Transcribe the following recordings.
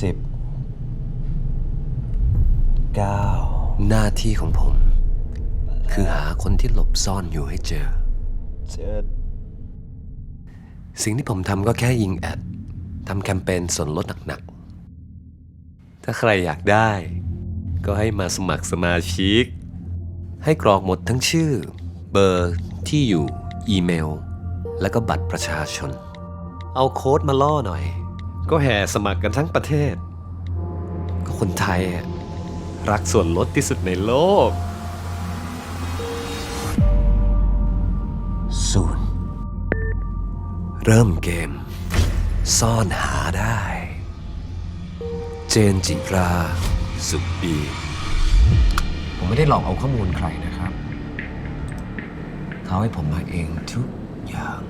สิบเก้าหน้าที่ของผม คือหาคนที่หลบซ่อนอยู่ให้เจอ เจ็ดสิ่งที่ผมทำก็แค่ยิงแอดทำแคมเปญส่วนลดหนักๆ ถ้าใครอยากได้ ก็ให้มาสมัครสมาชิก ให้กรอกหมดทั้งชื่อ เบอร์ที่อยู่ อีเมล แล้วก็บัตรประชาชน เอาโค้ดมาล่อหน่อย ก็แห่สมัครกันทั้งประเทศ ก็คนไทยอะรักส่วนลดที่สุดในโลก ศูนย์ เริ่มเกม ซ่อนหาได้ เจนจิรา สุขดีผมไม่ได้หลอกเอาข้อมูลใครนะครับ เขาให้ผมมาเองทุกอย่าง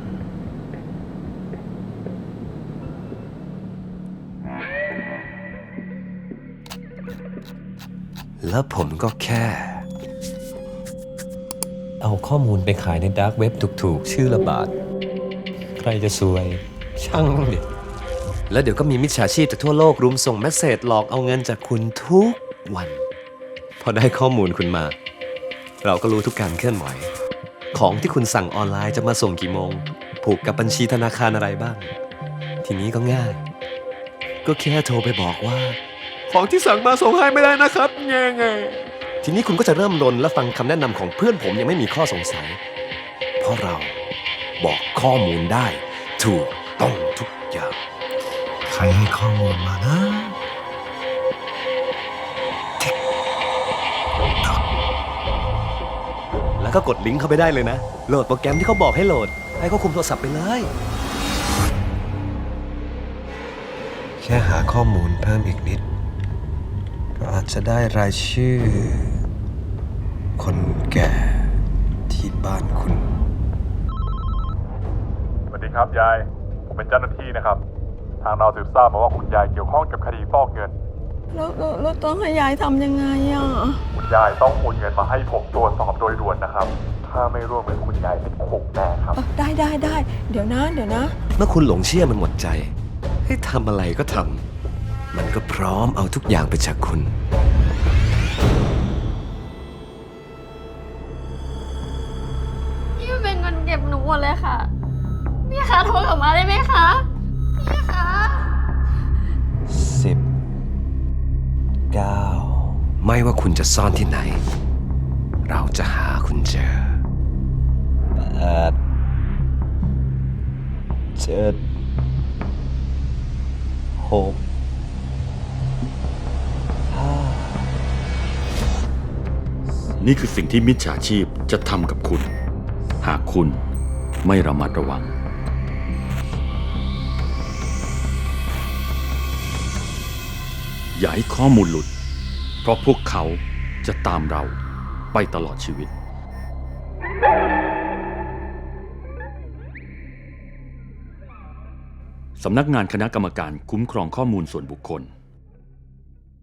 แล้วผมก็แค่ เอาข้อมูลไปขายในดาร์กเว็บถูกๆ ชื่อละบาท ใครจะซวย ช่างมันดิแล้วเดี๋ยวก็มีมิจฉาชีพจากทั่วโลกรุมส่งเมสเซจหลอกเอาเงินจากคุณทุกวัน พอได้ข้อมูลคุณมา เราก็รู้ทุกการเคลื่อนไหว ของที่คุณสั่งออนไลน์จะมาส่งกี่โมง ผูกกับบัญชีธนาคารอะไรบ้าง ทีนี้ก็ง่าย ก็แค่โทรไปบอกว่า ของที่สั่งมาส่งให้ไม่ได้นะครับแง่ไงทีนี้คุณก็จะเริ่มลนและฟังคำแนะนำของเพื่อนผมยังไม่มีข้อสงสัย เพราะเราบอกข้อมูลได้ ถูกต้องทุกอย่าง ใครให้ข้อมูลมานะแล้วก็กดลิงก์เข้าไปได้เลยนะ โหลดโปรแกรมที่เขาบอกให้โหลด ให้เขาคุมโทรศัพท์ไปเลย แค่หาข้อมูลเพิ่มอีกนิด ก็อาจจะได้รายชื่อ คนแก่ที่บ้านคุณ สวัสดีครับยาย ผมเป็นเจ้าหน้าที่นะครับ ทางเราสืบทราบมาว่าคุณยายเกี่ยวข้องกับคดีฟอกเงิน แล้วแล้วแล้วต้องให้ยายทำยังไงอะ คุณยายต้องโอนเงินมาให้ผมตรวจสอบโดยด่วนนะครับ ถ้าไม่ร่วมมือคุณยายเป็นคุกแน่ครับเออได้ได้ได้ เดี๋ยวนะ เดี๋ยวนะ เมื่อคุณหลงเชื่อมันหมดใจ ให้ทำอะไรก็ทำ มันก็พร้อมเอาทุกอย่างไปจากคุณ พี่เป็นเงินเก็บหนูหมดเลยค่ะ พี่คะโทรกลับมาได้ไหมคะ พี่คะสิบเก้าไม่ว่าคุณจะซ่อนที่ไหน เราจะหาคุณเจอแปดเจ็ดหก นี่คือสิ่งที่มิจฉาชีพจะทำกับคุณ หากคุณไม่ระมัดระวัง อย่าให้ข้อมูลหลุด เพราะพวกเขาจะตามเราไปตลอดชีวิต สำนักงานคณะกรรมการคุ้มครองข้อมูลส่วนบุคคล